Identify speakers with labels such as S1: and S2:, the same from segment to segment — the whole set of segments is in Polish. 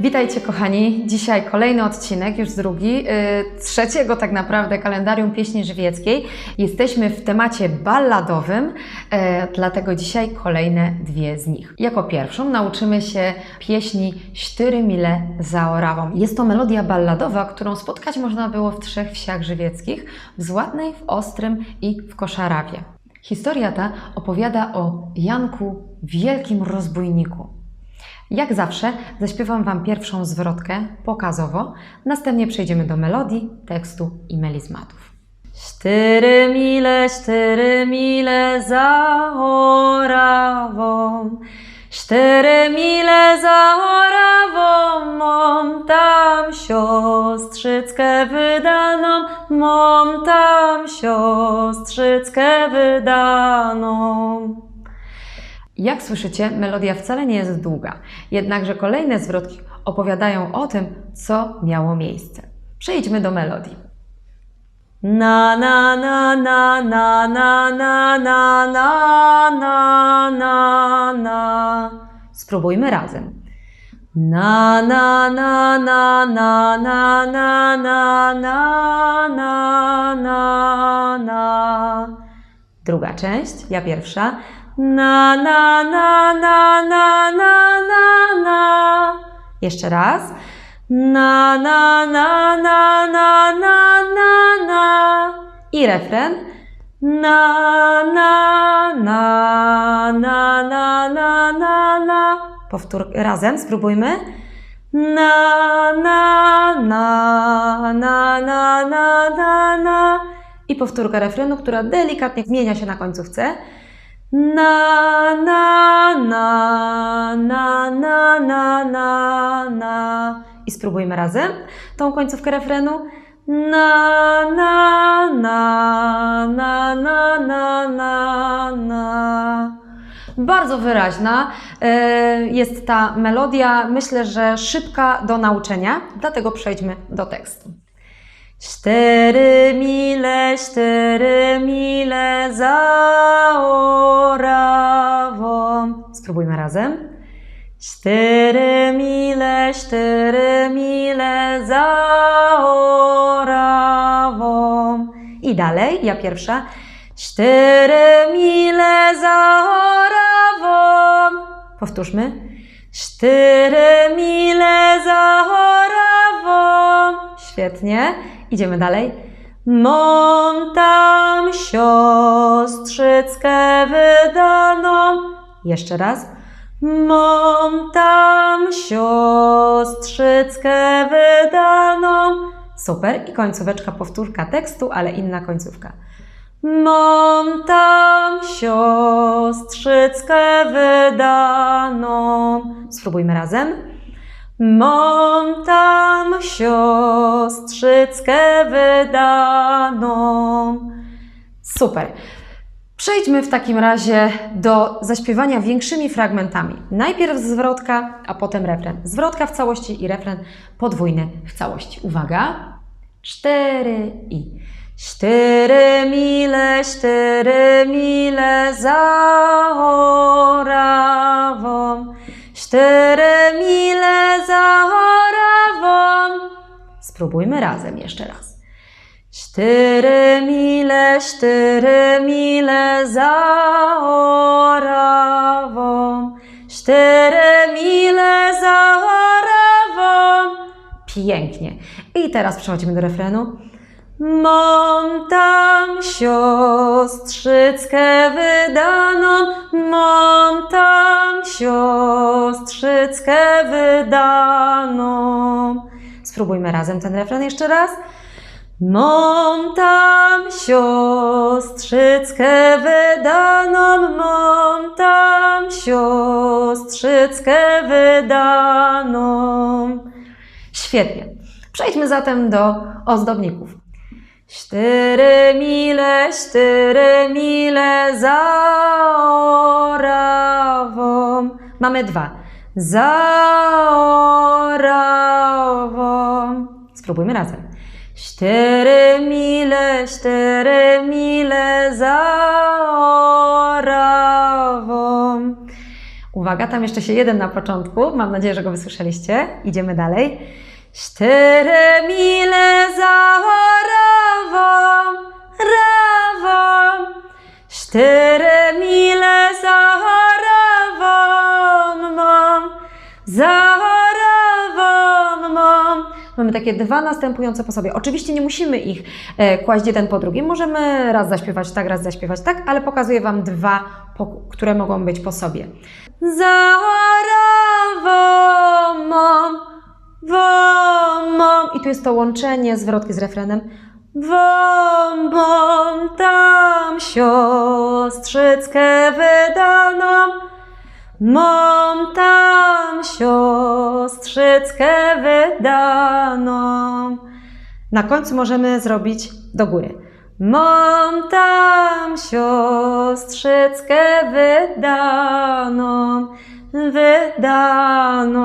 S1: Witajcie kochani. Dzisiaj kolejny odcinek, już drugi, yy, trzeciego tak naprawdę kalendarium pieśni żywieckiej. Jesteśmy w temacie balladowym, yy, dlatego dzisiaj kolejne dwie z nich. Jako pierwszą nauczymy się pieśni Sztyry mile za Orawą. Jest to melodia balladowa, którą spotkać można było w trzech wsiach żywieckich, w Złatnej, w Ostrym i w Koszarawie. Historia ta opowiada o Janku, wielkim rozbójniku. Jak zawsze zaśpiewam Wam pierwszą zwrotkę pokazowo, następnie przejdziemy do melodii, tekstu i melizmatów. Cztery mile, cztery mile za Orawą, cztery mile za Orawą, mam tam siostrzyckę wydaną, mam tam siostrzyckę wydaną. Jak słyszycie, melodia wcale nie jest długa, jednakże kolejne zwrotki opowiadają o tym, co miało miejsce. Przejdźmy do melodii. Na na na na na na na na na na na na Spróbujmy razem. Na na na na na na na na na na na na Druga część, ja pierwsza. Na, na, na, na, na, na, na, na. Jeszcze raz. Na, na, na, na, na, na, na, na. I refren. Na, na, na, na, na, na, na, na. Powtór razem, spróbujmy. Na, na, na, na, na, na, na, na. I powtórka refrenu, która delikatnie zmienia się na końcówce. Na, na, na, na, na, na, na, na. I spróbujmy razem tą końcówkę refrenu. Na, na, na, na, na, na, na, na. Bardzo wyraźna e, jest ta melodia, myślę, że szybka do nauczenia, dlatego przejdźmy do tekstu. Cztery mile, cztery mile za Orawą. Spróbujmy razem. Cztery mile, cztery mile za Orawą. I dalej, ja pierwsza. Cztery mile za Orawą. Powtórzmy. Cztery mile za Orawą. Świetnie. Idziemy dalej. Mam tam siostrzyckę wydaną. Jeszcze raz. Mam tam siostrzyckę wydaną. Super. I końcóweczka, powtórka tekstu, ale inna końcówka. Mam tam siostrzyckę wydaną. Spróbujmy razem. Mam tam siostrzyckę wydaną. Super. Przejdźmy w takim razie do zaśpiewania większymi fragmentami. Najpierw zwrotka, a potem refren. Zwrotka w całości i refren podwójny w całości. Uwaga. Cztery i. Cztery mile, cztery mile za Orawą. Cztery mile za Orawą. Spróbujmy razem jeszcze raz. Cztery mile, cztery mile za Orawą. Cztery mile za Orawą. Pięknie. I teraz przechodzimy do refrenu. Mam tam siostrzyckę wydaną, mam tam siostrzyckę wydaną. Spróbujmy razem ten refren jeszcze raz. Mam tam siostrzyckę wydaną, mam tam siostrzyckę wydaną. Świetnie. Przejdźmy zatem do ozdobników. Cztery mile, cztery mile za Orawą. Mamy dwa. Za Orawą. Spróbujmy razem. Cztery mile, cztery mile za Orawą. Uwaga, tam jeszcze się jeden na początku. Mam nadzieję, że go wysłyszeliście. Idziemy dalej. Cztery mile za rawą, Mamy takie dwa następujące po sobie. Oczywiście nie musimy ich e, kłaść jeden po drugim. Możemy raz zaśpiewać tak, raz zaśpiewać tak, ale pokazuję Wam dwa, które mogą być po sobie. Za rawą, mam, wam, mam. I tu jest to łączenie zwrotki z refrenem. Wam, mam tam siostrzyckę wydaną. Mam tam siostrzyckę wydaną. Na końcu możemy zrobić do góry. Mam tam siostrzyckę wydaną, wydaną.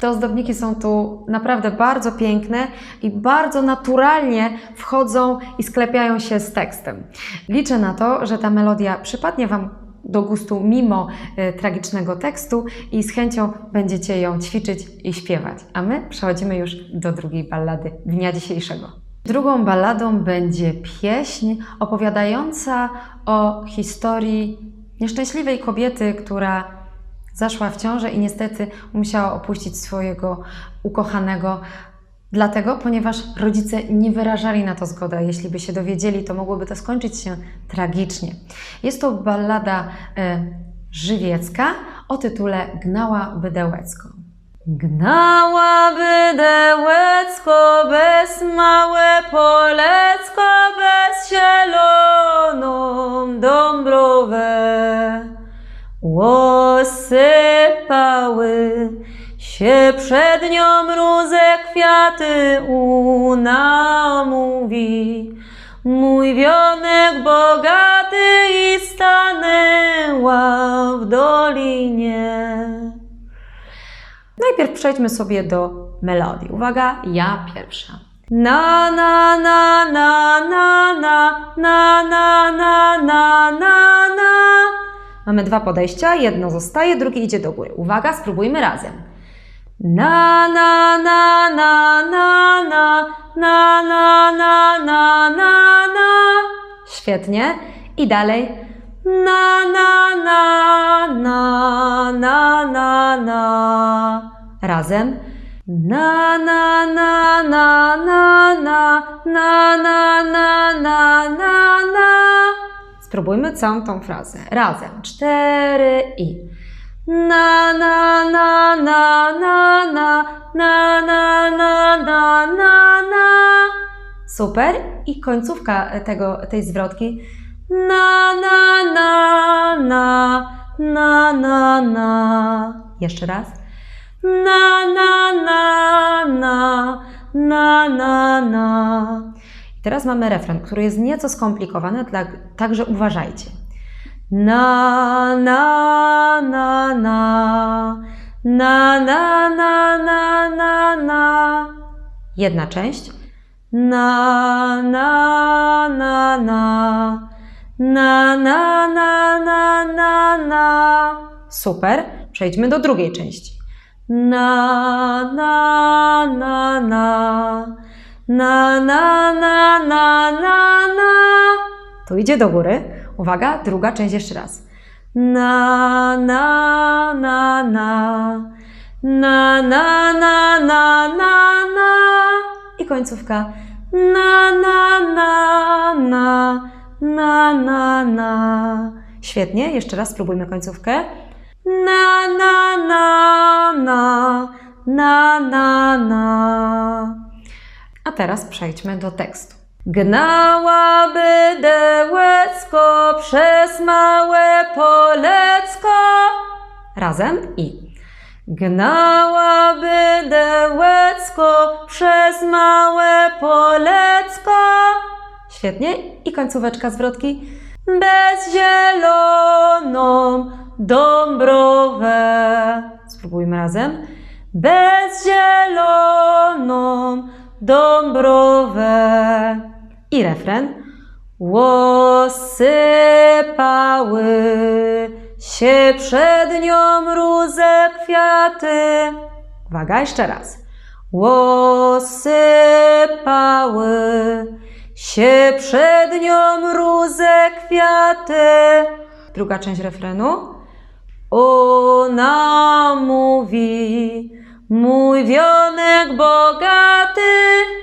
S1: Te ozdobniki są tu naprawdę bardzo piękne i bardzo naturalnie wchodzą i sklepiają się z tekstem. Liczę na to, że ta melodia przypadnie Wam do gustu mimo y, tragicznego tekstu i z chęcią będziecie ją ćwiczyć i śpiewać. A my przechodzimy już do drugiej ballady dnia dzisiejszego. Drugą balladą będzie pieśń opowiadająca o historii nieszczęśliwej kobiety, która zaszła w ciążę i niestety musiała opuścić swojego ukochanego. Dlatego, ponieważ rodzice nie wyrażali na to zgodę. Jeśli by się dowiedzieli, to mogłoby to skończyć się tragicznie. Jest to ballada e, żywiecka o tytule Gnała Bydełecko. Gnała Bydełecko bez małe polecko, bez zieloną dąbrowę. Łosypały się przed nią mróze kwiaty una mówi. Mój wionek bogaty i stanęła w dolinie. Najpierw przejdźmy sobie do melodii. Uwaga, ja pierwsza. Na na na na na na na na na na na na Mamy dwa podejścia, jedno zostaje, drugie idzie do góry. Uwaga, spróbujmy razem. Na na na na na na na na na na na na Świetnie. I dalej. Na na na na na na na Razem. Na na na na na na na na na na na na Spróbujmy całą tą frazę. Razem. Cztery i. Na na na na na na na na na na na na Super. I końcówka tego, tej zwrotki. Na na na na na na na Jeszcze raz. Na na na na na na na teraz mamy refren, który jest nieco skomplikowany, także uważajcie. Na, na, na, na, na, na, na, na, na, na. Jedna część. Na, na, na, na, na, na, na, na, na, na. Super. Przejdźmy do drugiej części. Na, na, na, na, na, na, na, na, na, na. Tu idzie do góry. Uwaga, druga część jeszcze raz. Na, na, na, na. Na, na, na, na, na, na. I końcówka. Na, na, na, na, na, na, na. Świetnie, jeszcze raz spróbujmy końcówkę. Na, na, na, na, na, na, na. A teraz przejdźmy do tekstu. Gnała bydełecko przez małe polecko. Razem i. Gnała bydełecko przez małe polecko. Świetnie. I końcóweczka zwrotki. Bez zieloną dąbrowę. Spróbujmy razem. Bez zieloną dąbrowę. I refren. Łosypały się przed nią róże kwiaty. Uwaga, jeszcze raz. Łosypały się przed nią róże kwiaty. Druga część refrenu. Ona mówi, mój wionek bogaty.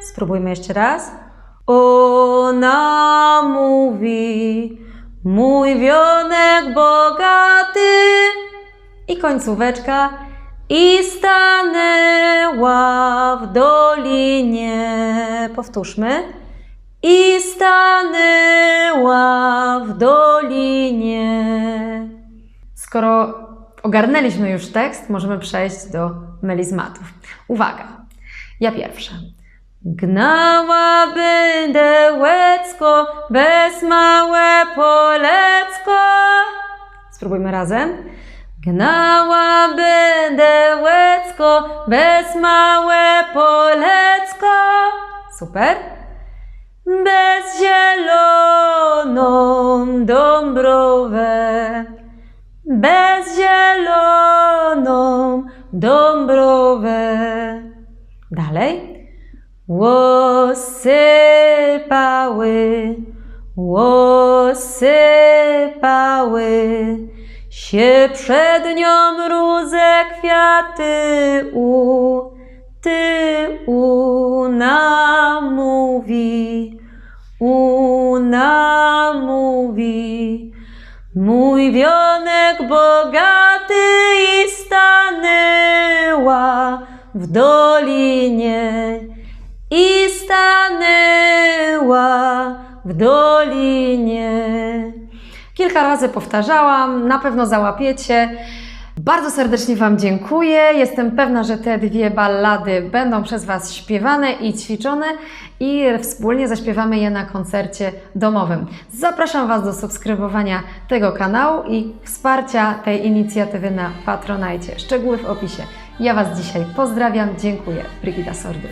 S1: Spróbujmy jeszcze raz. Ona mówi, mój wionek bogaty. I końcóweczka. I stanęła w dolinie. Powtórzmy. I stanęła w dolinie. Skoro ogarnęliśmy już tekst, możemy przejść do melizmatów. Uwaga, ja pierwsza. Gnała będę łecko, bez małe polecko. Spróbujmy razem. Gnała będę łecko, bez małe polecko. Super. Bez zieloną dąbrowę bezzieloną dąbrowę. Dalej. Łosypały, łosypały się przed nią róże kwiaty u, ty una mówi, una mówi. Mój wionek bogaty i stanęła w dolinie i stanęła w dolinie. Kilka razy powtarzałam, na pewno załapiecie. Bardzo serdecznie Wam dziękuję. Jestem pewna, że te dwie ballady będą przez Was śpiewane i ćwiczone i wspólnie zaśpiewamy je na koncercie domowym. Zapraszam Was do subskrybowania tego kanału i wsparcia tej inicjatywy na Patronajcie. Szczegóły w opisie. Ja Was dzisiaj pozdrawiam. Dziękuję. Brigida Sordy.